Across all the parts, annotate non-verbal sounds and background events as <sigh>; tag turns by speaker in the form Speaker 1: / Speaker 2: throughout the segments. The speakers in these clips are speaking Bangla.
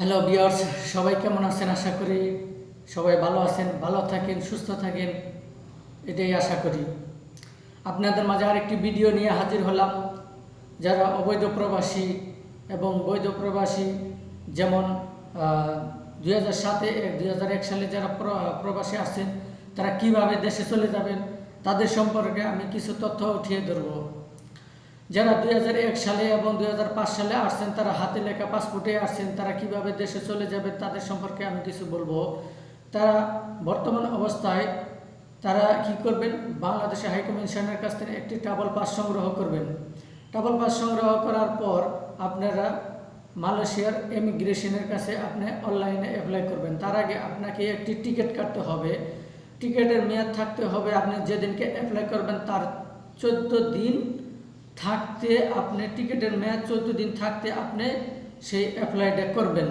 Speaker 1: হ্যালো বিয়ার্স সবাই কেমন আছেন? আশা করি সবাই ভালো আছেন, ভালো থাকেন, সুস্থ থাকেন। এটাই আশা করি। আপনাদের মাঝে আরেকটি ভিডিও নিয়ে হাজির হলাম, যারা অবৈধ প্রবাসী এবং বৈধ প্রবাসী, যেমন দুই হাজার সাতে দুই হাজার এক সালে যারা প্রবাসী আসছেন তারা কীভাবে দেশে চলে যাবেন, তাদের সম্পর্কে আমি কিছু তথ্য উঠিয়ে ধরবো। যারা দুই হাজার এক সালে এবং দুই হাজার পাঁচ সালে আসছেন, তারা হাতে লেখা পাসপোর্টে আসছেন, তারা কীভাবে দেশে চলে যাবে তাদের সম্পর্কে আমি কিছু বলব। তারা বর্তমান অবস্থায় তারা কি করবেন? বাংলাদেশে হাইকমিশনের কাছ থেকে একটি ট্রাভেল পাস সংগ্রহ করবেন। ট্রাভেল পাস সংগ্রহ করার পর আপনারা মালয়েশিয়ার ইমিগ্রেশনের কাছে আপনি অনলাইনে অ্যাপ্লাই করবেন। তার আগে আপনাকে একটি টিকিট কাটতে হবে। টিকিটের মেয়াদ থাকতে হবে। আপনি যেদিনকে অ্যাপ্লাই করবেন তার চোদ্দ দিন থাকতে আপনি টিকিটের মেয়াদ চোদ্দ দিন থাকতে আপনি সেই অ্যাপ্লাইটা করবেন।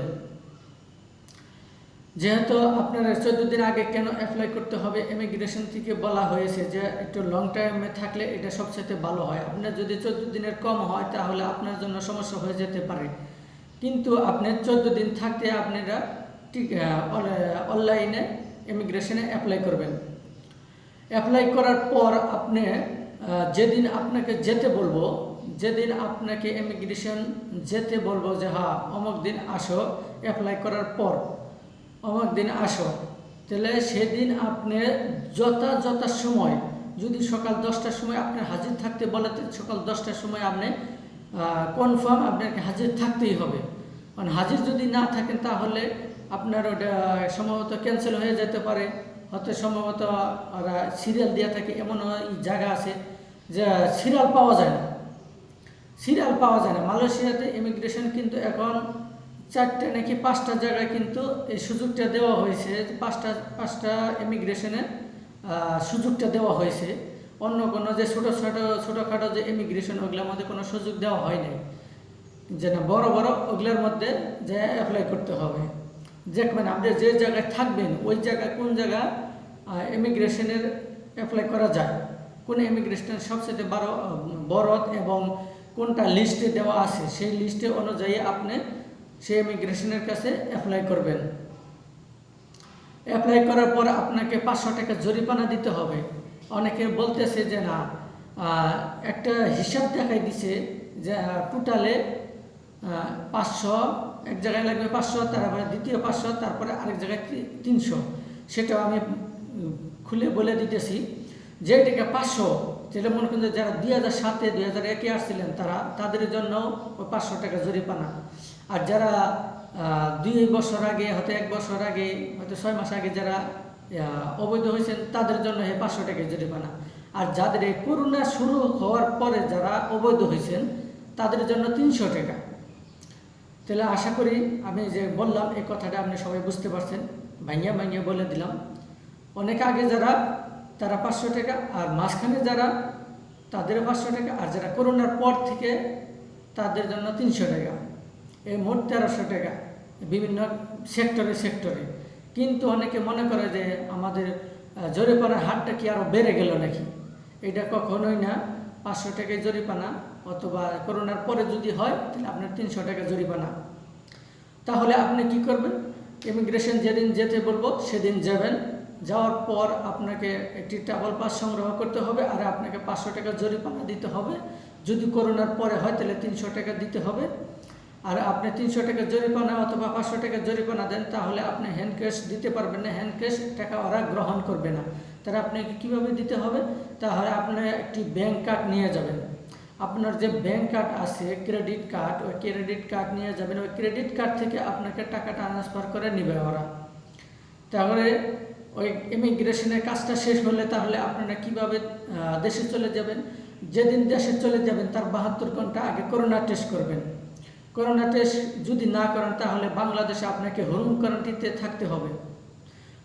Speaker 1: যেহেতু আপনারা চোদ্দ দিন আগে কেন অ্যাপ্লাই করতে হবে ইমিগ্রেশন থেকে বলা হয়েছে যে একটু লং টাইমে থাকলে এটা সবচেয়ে ভালো হয়। আপনার যদি চোদ্দ দিনের কম হয়, তাহলে আপনার জন্য সমস্যা হয়ে যেতে পারে। কিন্তু আপনি চোদ্দ দিন থাকতে আপনারা অনলাইনে ইমিগ্রেশনে অ্যাপ্লাই করবেন। অ্যাপ্লাই করার পর আপনি যেদিন আপনাকে যেতে বলব, যেদিন আপনাকে ইমিগ্রেশন যেতে বলব যে হ্যাঁ অমুক দিন আসো অ্যাপ্লাই করার পর, অমুক দিন আসো। তাহলে সেদিন আপনি যথাযথ সময়, যদি সকাল দশটার সময় আপনার হাজির থাকতে বলে সকাল দশটার সময় আপনি কনফার্ম আপনাকে হাজির থাকতেই হবে। কারণ হাজির যদি না থাকেন, তাহলে আপনার ওটা, সম্ভবত ক্যান্সেল হয়ে যেতে পারে। হয়তো সম্ভবত ওরা সিরিয়াল দেওয়া থাকে, এমন জায়গা আছে যে সিরিয়াল পাওয়া যায় না। সিরিয়াল পাওয়া যায় না। মালয়েশিয়াতে ইমিগ্রেশন কিন্তু এখন চারটে নাকি পাঁচটা জায়গায় কিন্তু এই সুযোগটা দেওয়া হয়েছে। পাঁচটা পাঁচটা ইমিগ্রেশনে সুযোগটা দেওয়া হয়েছে। অন্য কোনো যে ছোটো ছোটো, ছোটোখাটো যে ইমিগ্রেশন ওগুলোর মধ্যে কোনো সুযোগ দেওয়া হয় নাই। যে না, বড় বড়, ওগুলোর মধ্যে যে অ্যাপ্লাই করতে হবে। যে মানে আপনি যে জায়গায় থাকবেন, ওই জায়গায় কোন জায়গা ইমিগ্রেশনের অ্যাপ্লাই করা যায়। কোন ইমিগ্রেশনের সবচেয়ে বড় বড় এবং কোনটা লিস্টে দেওয়া আছে, সেই লিস্টে অনুযায়ী আপনি সেই ইমিগ্রেশনের কাছে অ্যাপ্লাই করবেন। অ্যাপ্লাই করার পর আপনাকে পাঁচশো টাকা জরিমানা দিতে হবে। অনেকে বলতেছে যে না একটা হিসাব দেখাই দিছে যে টোটালে পাঁচশো, এক জায়গায় লাগবে পাঁচশো তারপরে দ্বিতীয় পাঁচশো, তারপরে আরেক জায়গায় তিনশো। সেটাও আমি খুলে বলে দিতেছি, যে টাকা পাঁচশো, যেটা মনে করেন যারা দুই হাজার সাতে, দুই হাজার একে আসছিলেন, তারা তাদের জন্য ওই পাঁচশো টাকা জরিমানা। আর যারা দুই বছর আগে, হয়তো এক বছর আগে, হয়তো ছয় মাস আগে যারা অবৈধ হয়েছেন, তাদের জন্য এই পাঁচশো টাকা জরিমানা। আর যাদের এই করোনা শুরু হওয়ার পরে যারা অবৈধ হয়েছেন, তাদের জন্য তিনশো টাকা। তাহলে আশা করি আমি যে বললাম, এই কথাটা আপনি সবাই বুঝতে পারছেন। ভাঙিয়া ভাঙিয়া বলে দিলাম। অনেক আগে যারা, তারা পাঁচশো টাকা আর মাঝখানে যারা তাদের পাঁচশো টাকা আর যারা করোনার পর থেকে, তাদের জন্য তিনশো টাকা। এই মোট তেরোশো টাকা, বিভিন্ন সেক্টরে সেক্টরে। কিন্তু অনেকে মনে করে যে আমাদের জরিপানার হারটা কি আরও বেড়ে গেল নাকি? এটা কখনোই না। পাঁচশো টাকায় জরিপানা, অথবা করোনার পরে যদি হয়, তাহলে আপনার তিনশো টাকা জরিপানা। তাহলে আপনি কি করবেন? ইমিগ্রেশন যেদিন যেতে বলব, সেদিন যাবেন। যাওয়ার পর আপনাকে একটি ট্রাভেল পাস সংগ্রহ করতে হবে আর আপনাকে পাঁচশো টাকা জরিমানা দিতে হবে। যদি করোনার পরে হয় তাহলে তিনশো টাকা দিতে হবে। আর আপনি তিনশো টাকা জরিমানা অথবা পাঁচশো টাকা জরিমানা দেন তাহলে আপনি হ্যান্ড ক্যাশ দিতে পারবেন না। হ্যান্ড ক্যাশ টাকা ওরা গ্রহণ করবে না। তাহলে আপনাকে কীভাবে দিতে হবে? তাহলে আপনি একটি ব্যাংক কার্ড নিয়ে যাবেন। আপনার যে ব্যাংক কার্ড আছে ক্রেডিট কার্ড ওই ক্রেডিট কার্ড নিয়ে যাবেন। ওই ক্রেডিট কার্ড থেকে আপনাকে টাকা ট্রান্সফার করে নেবে ওরা। তাহলে ওই ইমিগ্রেশনের কাজটা শেষ হলে তাহলে আপনারা কীভাবে দেশে চলে যাবেন? যেদিন দেশে চলে যাবেন, তার বাহাত্তর ঘণ্টা আগে করোনা টেস্ট করবেন। করোনা টেস্ট যদি না করেন, তাহলে বাংলাদেশে আপনাকে হোম কোয়ারেন্টিতে থাকতে হবে।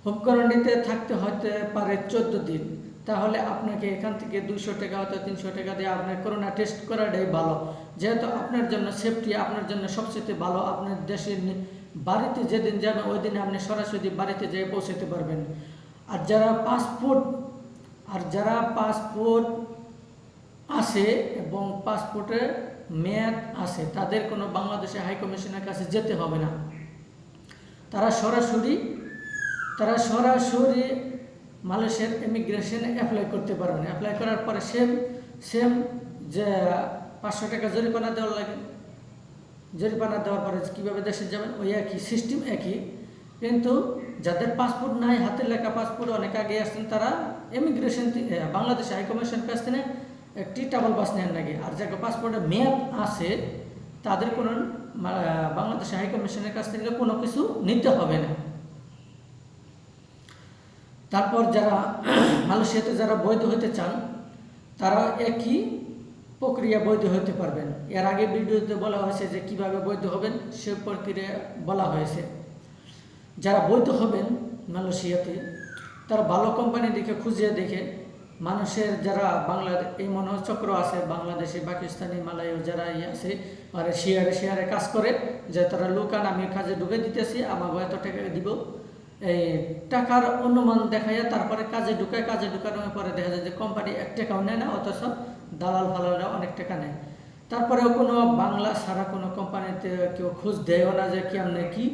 Speaker 1: হোম কোয়ারেন্টিতে থাকতে হতে পারে চোদ্দ দিন। তাহলে আপনাকে এখান থেকে দুশো টাকা হয়তো তিনশো টাকা দিয়ে আপনার করোনা টেস্ট করাটাই ভালো। যেহেতু আপনার জন্য সেফটি আপনার জন্য সবচেয়ে ভালো, আপনার দেশের বাড়িতে যেদিন যাবেন ওই দিনে আপনি সরাসরি বাড়িতে যেয়ে পৌঁছাতে পারবেন। আর যারা পাসপোর্ট আর যারা পাসপোর্ট আছে এবং পাসপোর্টের মেয়াদ আছে, তাদের কোনো বাংলাদেশে হাই কমিশনের কাছে যেতে হবে না। তারা সরাসরি তারা সরাসরি মালয়েশিয়ার ইমিগ্রেশনে অ্যাপ্লাই করতে পারবেন অ্যাপ্লাই করার পরে সেম সেম যে পাঁচশো টাকা জরিমানা দেওয়ার লাগে জরিমানা দেওয়ার পরে কীভাবে দেশে যাবেন? ওই একই সিস্টেম একই। কিন্তু যাদের পাসপোর্ট নাই, হাতের লেখা পাসপোর্ট অনেক আগে আসছেন তারা ইমিগ্রেশন বাংলাদেশ হাইকমিশন কাছ থেকে একটি ট্রাভেল বাস নেন নাকি? আর যাকে পাসপোর্টের মেয়াদ আছে, তাদের কোনো বাংলাদেশ হাইকমিশনের কাছ থেকে কোনো কিছু নিতে হবে না। তারপর যারা, <clears throat> মালয়েশিয়াতে যারা বৈধ হতে চান, তারা একই প্রক্রিয়া বৈধ হতে পারবেন। এর আগে ভিডিওতে বলা হয়েছে যে কীভাবে বৈধ হবেন, সে প্রক্রিয়া বলা হয়েছে। যারা বৈধ হবেন মালয়েশিয়াতে, তারা ভালো কোম্পানি দেখে খুঁজে দেখে মানুষের যারা বাংলা এই মনোচক্র আছে বাংলাদেশি, পাকিস্তানি মালয় যারা ইয়ে আছে, আর শেয়ারে শেয়ারে কাজ করে, যে তারা লোকান আমি কাজে ঢুকে দিতেছি আমাকে এত টাকা দিব। এই টাকার অনুমান দেখাইয়া তারপরে কাজে ঢুকায় কাজে ঢুকানোর পরে দেখা যায় যে কোম্পানি এক টাকাও নেয় না, অথচ দালাল ফালালরা অনেক টাকা নেয়। তারপরেও কোনো বাংলা ছাড়া কোনো কোম্পানিতে কেউ খোঁজ দেয়ও না যে কেমনে কি।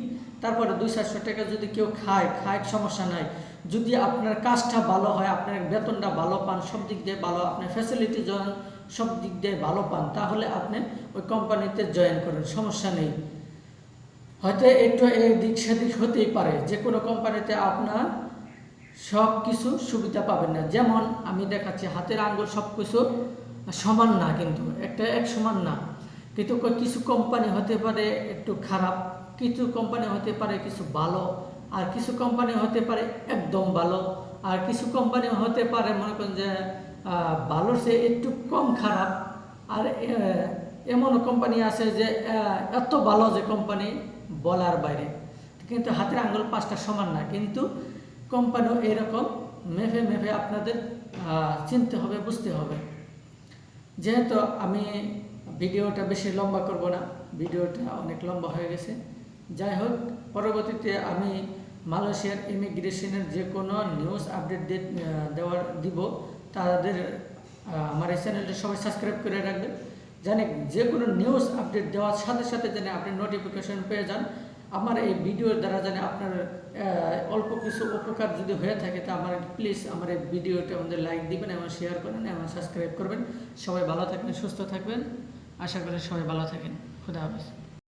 Speaker 1: তারপরে দুই চারশো টাকা যদি কেউ খায় খায় সমস্যা নাই। যদি আপনার কাজটা ভালো হয়, আপনার বেতনটা ভালো পান, সব দিক দিয়ে ভালো, আপনার ফ্যাসিলিটি যখন সব দিক দিয়ে ভালো পান, তাহলে আপনি ওই কোম্পানিতে জয়েন করেন, সমস্যা নেই। হয়তো একটু এই দিক সেদিক হতেই পারে। যে কোনো কোম্পানিতে আপনার সব কিছু সুবিধা পাবেন না। যেমন আমি দেখাচ্ছি, হাতের আঙ্গুল সব কিছু সমান না কিন্তু, একটা এক সমান না। কিন্তু কিছু কোম্পানি হতে পারে একটু খারাপ, কিছু কোম্পানি হতে পারে কিছু ভালো, আর কিছু কোম্পানি হতে পারে একদম ভালো, আর কিছু কোম্পানি হতে পারে মনে করেন যে ভালোর চেয়ে একটু কম খারাপ। আর এমন কোম্পানি আছে যে এত ভালো যে কোম্পানি বলার বাইরে। কিন্তু হাতের আঙ্গুল পাঁচটা সমান না। কিন্তু কোম্পানিও এরকম মেপে মেপে আপনাদের চিনতে হবে, বুঝতে হবে। যেহেতু আমি ভিডিওটা বেশি লম্বা করব না, ভিডিওটা অনেক লম্বা হয়ে গেছে। যাই হোক, পরবর্তীতে আমি মালয়েশিয়ার ইমিগ্রেশনের যে কোনো নিউজ আপডেট দেওয়ার দিব। তাদের আমার এই চ্যানেলটা সবাই সাবস্ক্রাইব করে রাখবেন। জানি যে কোনো নিউজ আপডেট দেওয়ার সাথে সাথে যেন আপনি নোটিফিকেশন পেয়ে যান। আমার এই ভিডিওর দ্বারা যেন আপনার অল্প কিছু উপকার যদি হয়ে থাকে, তা আমার প্লিজ আমার এই ভিডিওটা আমাদের লাইক দিবেন এবং শেয়ার করেন এবং সাবস্ক্রাইব করবেন। সবাই ভালো থাকবেন, সুস্থ থাকবেন। আশা করি সবাই ভালো থাকেন। খুদা হাফেজ।